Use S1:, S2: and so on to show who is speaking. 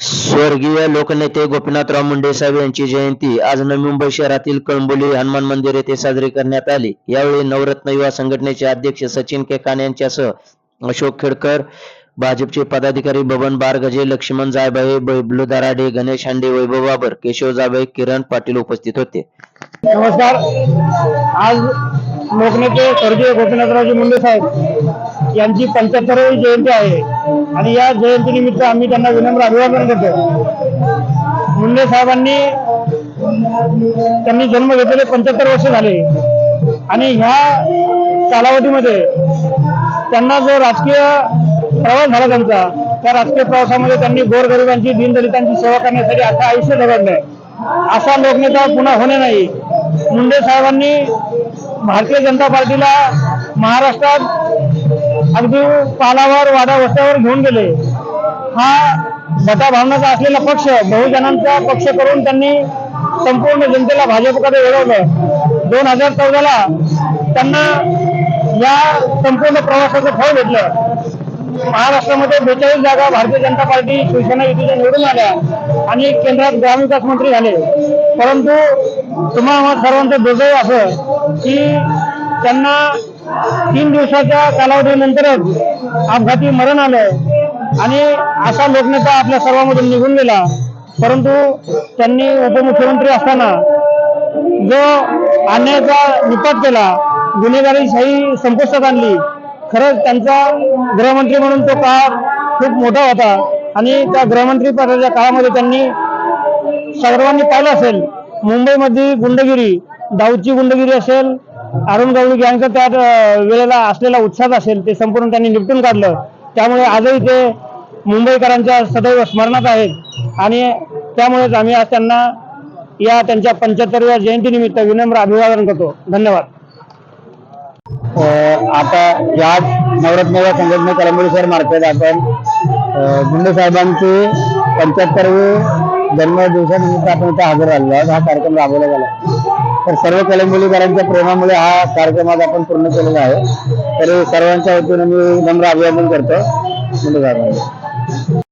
S1: स्वर्गीय लोकनेते गोपीनाथराव मुंडे साहेब यांची जयंती आज नवी मुंबई शहरातील कळंबोली हनुमान मंदिर येथे साजरी करण्यात आली. यावेळी नवरत्न युवा संघटनेचे अध्यक्ष सचिन केकान यांच्यासह अशोक खेडकर भाजपचे पदाधिकारी बबन बारगजे लक्ष्मण जायभाई बैबलू दराडे गणेश हांडे वैभव बाबर केशव जायभाई किरण पाटील उपस्थित होते.
S2: नमस्कार. आज लोकनेते स्वर्गीय गोपीनाथरावजी मुंडे साहेब यांची पंच्याहत्तरावी जयंती आहे. आणि या जयंतीनिमित्त आम्ही त्यांना विनम्र अभिवादन करतो मुंडे साहेबांनी त्यांनी जन्म घेतलेले पंच्याहत्तर वर्ष झाले. आणि ह्या कालावधीमध्ये त्यांना जो राजकीय प्रवास झाला त्यांचा त्या राजकीय प्रवासामध्ये त्यांनी गोरगरिबांची दीनदलितांची सेवा करण्यासाठी आता आयुष्य जगडलंय असा लोकनेता पुन्हा होणे नाही. मुंडे साहेबांनी भारतीय जनता पार्टीला महाराष्ट्रात अगदी पालावर वाडा वस्त्यावर घेऊन गेले. हा मताभावनाचा असलेला पक्ष बहुजनांचा पक्ष करून त्यांनी संपूर्ण जनतेला भाजपकडे वळवलं. दोन हजार चौदाला त्यांना या संपूर्ण प्रवासाचं फळ भेटलं. महाराष्ट्रामध्ये बेचाळीस जागा भारतीय जनता पार्टी शिवसेना युतीच्या निवडून आल्या आणि केंद्रात ग्रामविकास मंत्री झाले. परंतु तुम्हाला सर्वांचं दुर्दैव असं की त्यांना तीन दिवसाच्या कालावधीनंतरच अपघाती मरण आलं आणि असा लोकनेता आपल्या सर्वांमधून निघून गेला. परंतु त्यांनी उपमुख्यमंत्री असताना जो अन्यायाचा निपात केला गुन्हेगारी शाही संपुष्टात आणली खरंच त्यांचा गृहमंत्री म्हणून तो काळ खूप मोठा होता. आणि त्या गृहमंत्री पदाच्या काळामध्ये त्यांनी सर्वांनी पाहिलं असेल मुंबईमध्ये गुंडगिरी दाऊदची गुंडगिरी असेल अरुण गवळी गँगचा त्या वेळेला असलेला उत्साह असेल ते संपूर्ण त्यांनी निपटून काढलं. त्यामुळे आजही ते मुंबईकरांच्या सदैव स्मरणात आहेत. आणि त्यामुळेच आम्ही आज त्यांना या त्यांच्या पंच्याहत्तरव्या जयंतीनिमित्त विनम्र अभिवादन करतो. धन्यवाद.
S3: आता याच नवरत्न संघटने कलंबोली मार्फत आपण गुंडे साहेबांची जन्मदिवसानिमित्त आपण इथं हजर झालेलो आहोत. हा कार्यक्रम राबवला गेला. तर सर्व कलंबोलीकरांच्या प्रेमामुळे हा कार्यक्रम आज आपण पूर्ण केलेला आहे. तर सर्वांच्या वतीनं मी नम्र अभिवादन करतो. गुंडे